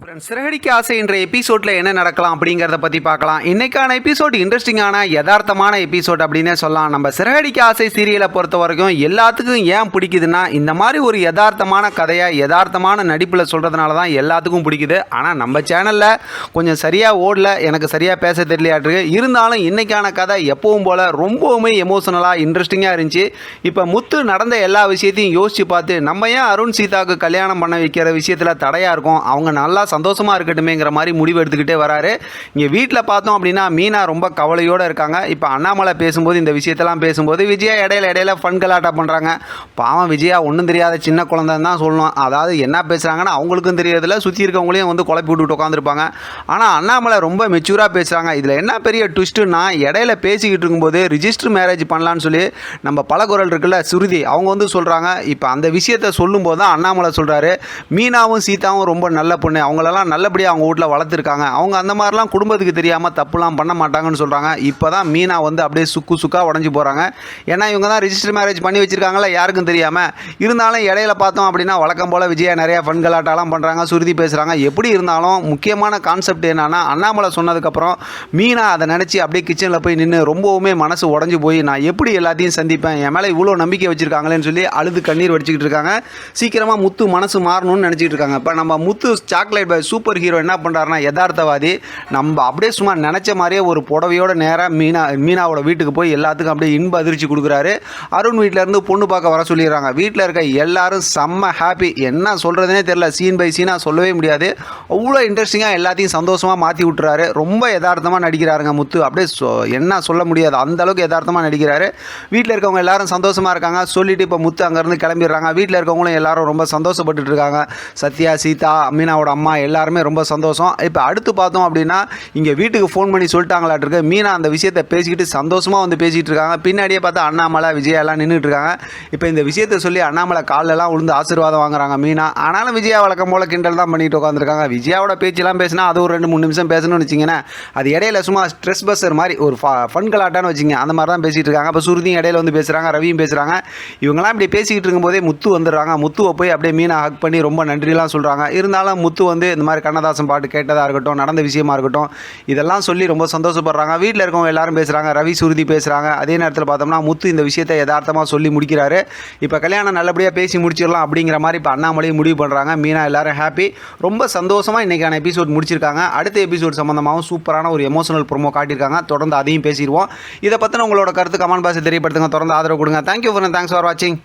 Friends Siragadikka ஆசை என்ற எபிசோடில் என்ன நடக்கலாம் அப்படிங்கிறத பற்றி பார்க்கலாம். இன்னைக்கான எபிசோட் இன்ட்ரெஸ்டிங்கான யதார்த்தமான எபிசோட் அப்படின்னே சொல்லலாம். நம்ம சிறகடிக்க ஆசை சீரியலை பொறுத்த வரைக்கும் எல்லாத்துக்கும் ஏன் பிடிக்குதுன்னா இந்த மாதிரி ஒரு யதார்த்தமான கதையை யதார்த்தமான நடிப்பில் சொல்கிறதுனால தான் எல்லாத்துக்கும் பிடிக்குது. ஆனால் நம்ம சேனலில் கொஞ்சம் சரியாக ஓடல எனக்கு சரியாக பேச தெரியலையாட்டு இருந்தாலும் இன்னைக்கான கதை எப்பவும் போல் ரொம்பவுமே எமோஷனலாக இன்ட்ரெஸ்டிங்காக இருந்துச்சு. இப்போ முத்து நடந்த எல்லா விஷயத்தையும் யோசித்து பார்த்து நம்ம ஏன் அருண் சீதாவுக்கு கல்யாணம் பண்ண வைக்கிற விஷயத்தில் தடையாக இருக்கும்? அவங்க நல்லா சந்தோஷமாக இருக்கட்டுமேங்கிற மாதிரி முடிவு எடுத்துக்கிட்டே வராரு. இங்கே வீட்டில் பார்த்தோம் அப்படின்னா மீனா ரொம்ப கவலையோடு இருக்காங்க. இப்போ அண்ணாமலை பேசும்போது இந்த விஷயத்தெல்லாம் பேசும்போது விஜயா இடையில இடையில ஃபன் கலாட்டா பண்ணுறாங்க பாவம் விஜயா ஒன்றும் தெரியாத சின்ன குழந்தைன்னு தான் சொல்லணும். அதாவது என்ன பேசுகிறாங்கன்னா அவங்களுக்கும் தெரியறதில்ல. சுற்றி இருக்கவங்களையும் வந்து குழப்பி விட்டுட்டு உட்காந்துருப்பாங்க ஆனால் அண்ணாமலை ரொம்ப மெச்சூராக பேசுகிறாங்க இதில் என்ன பெரிய ட்விஸ்ட்டுன்னா இடையில பேசிக்கிட்டு இருக்கும்போது ரிஜிஸ்டர் மேரேஜ் பண்ணலான்னு சொல்லி நம்ம பலகுரல் இருக்குல்ல சுருதி அவங்க வந்து சொல்கிறாங்க இப்போ அந்த விஷயத்த சொல்லும்போது தான் அண்ணாமலை சொல்கிறாரு மீனாவும் சீதாவும் ரொம்ப நல்ல பொண்ணு. அவங்க அவங்களெல்லாம் நல்லபடியாக அவங்க வீட்டில் வளர்த்துருக்காங்க. அவங்க அந்த மாதிரிலாம் குடும்பத்துக்கு தெரியாமல் தப்புலாம் பண்ண மாட்டாங்கன்னு சொல்கிறாங்க இப்போ தான் மீனா வந்து அப்படியே சுக்கு சுக்காக உடஞ்சி போகிறாங்க ஏன்னா இவங்க தான் ரிஜிஸ்டர் மேரேஜ் பண்ணி வச்சுருக்காங்களா யாருக்கும் தெரியாமல் இருந்தாலும் இடையில பார்த்தோம் அப்படின்னா வழக்கம் போல் விஜயா நிறையா ஃபன் கலாட்டாலாம் பண்ணுறாங்க சுருதி பேசுகிறாங்க எப்படி இருந்தாலும் முக்கியமான கான்செப்ட் என்னன்னா அண்ணாமலை சொன்னதுக்கப்புறம் மீனா அதை நினச்சி அப்படியே கிச்சனில் போய் நின்று ரொம்பவுமே மனசு உடஞ்சி போய் நான் எப்படி எல்லாத்தையும் சந்திப்பேன்? என் மேலே இவ்வளோ நம்பிக்கை வச்சுருக்காங்களேன்னு சொல்லி அழுது கண்ணீர் வடிச்சிக்கிட்டு இருக்காங்க. சீக்கிரமாக முத்து மனசு மாறணும்னு நினச்சிக்கிட்டு இருக்காங்க. இப்போ நம்ம Muthu chocolate boy super hero என்ன பண்ணுறாருன்னா யதார்த்தவாதி. நம்ம அப்படியே சும்மா நினச்ச மாதிரியே ஒரு புடவையோட நேராக மீனா மீனாவோட வீட்டுக்கு போய் எல்லாத்துக்கும் அப்படியே இன்ப அதிர்ச்சி கொடுக்குறாரு. அருண் வீட்டில் இருந்து பொண்ணு பார்க்க வர சொல்லிடுறாங்க. வீட்டில் இருக்க எல்லாரும் செம்ம ஹாப்பி என்ன சொல்கிறதுனே தெரில சீன் பை சீனாக சொல்லவே முடியாது. அவ்வளோ இன்ட்ரெஸ்டிங்காக எல்லாத்தையும் சந்தோஷமாக மாற்றி விட்டுறாரு. ரொம்ப யதார்த்தமாக நடிக்கிறாருங்க முத்து. அப்படியே சொ- என்ன சொல்ல முடியாது. அந்த அளவுக்கு யதார்த்தமாக நடிக்கிறாரு. வீட்டில் இருக்கவங்க எல்லாரும் சந்தோஷமாக இருக்காங்க. சொல்லிட்டு இப்போ முத்து அங்கேருந்து கிளம்பிடுறாங்க. வீட்டில் இருக்கவங்களும் எல்லாரும் ரொம்ப சந்தோஷப்பட்டுட்டு இருக்காங்க. சத்யா சீதா மீனாவோட அம்மா எல்லாருமே ரொம்ப சந்தோஷம். இப்போ அடுத்து பார்த்தோம் அப்படின்னா இங்கே வீட்டுக்கு ஃபோன் பண்ணி சொல்லிட்டாங்களாட்டிருக்கு. மீனா அந்த விஷயத்தை பேசிக்கிட்டு சந்தோஷமாக வந்து பேசிகிட்டு இருக்காங்க பின்னாடியே பார்த்தா அண்ணாமலை விஜயா எல்லாம் நின்றுட்டு இருக்காங்க இப்போ இந்த விஷயத்தை சொல்லி அண்ணாமலை காலெல்லாம் விழுந்து ஆசீர்வாதம் வாங்குறாங்க மீனா. ஆனாலும் விஜயா வழக்கம் போல கிண்டல் தான் பண்ணிட்டு உட்காந்துருக்காங்க விஜயாவோட பேச்செல்லாம் பேசினா அது ஒரு ரெண்டு மூணு நிமிஷம் பேசணும்னு வச்சிங்கன்னா அது இடையில சும்மா ஸ்ட்ரெஸ் பஸ்ஸர் மாதிரி ஒரு ஃபன் கலாட்டான்னு வச்சுங்க அந்த மாதிரி தான் பேசிகிட்டு இருக்காங்க. அப்போ சுருதியும் இடையில வந்து பேசுகிறாங்க ரவியும் பேசுகிறாங்க இவங்கெல்லாம் இப்படி பேசிக்கிட்டு இருக்கும்போதே முத்து வந்துடுறாங்க. முத்துவை போய் அப்படியே மீனா ஹக் பண்ணி ரொம்ப நன்றிலாம் சொல்கிறாங்க இருந்தாலும் முத்து வந்து இந்த மாதிரி கண்ணதாசன் பாட்டு கேட்டதாக இருக்கட்டும் நடந்த விஷயமா இருக்கட்டும் இதெல்லாம் சொல்லி ரொம்ப சந்தோஷப்படுறாங்க. வீட்டில் இருக்கவங்க எல்லாரும் பேசுகிறாங்க ரவி சுருதி பேசுகிறாங்க அதே நேரத்தில் பார்த்தோம்னா முத்து இந்த விஷயத்தை யதார்த்தமாக சொல்லி முடிக்கிறாரு. இப்போ கல்யாணம் நல்லபடியாக பேசி முடிச்சிடலாம் அப்படிங்கிற மாதிரி இப்போ அண்ணாமலையும் முடிவு பண்ணுறாங்க மீனா எல்லாரும் ஹாப்பி ரொம்ப சந்தோஷமாக இன்றைக்கான எபிசோட் முடிச்சிருக்காங்க. அடுத்த எபிசோட் சம்மந்தமாகவும் சூப்பரான ஒரு எமோஷனல் ப்ரோமோ காட்டியிருக்காங்க. தொடர்ந்து அதையும் பேசிடுவோம். இதை பற்றின உங்களோட கருத்து கமெண்ட் பாக்ஸில் தெரியப்படுத்துங்க. தொடர்ந்து ஆதரவு கொடுங்க. தேங்க்யூ ஃபார் தேங்க்ஸ் ஃபார் வாட்சிங்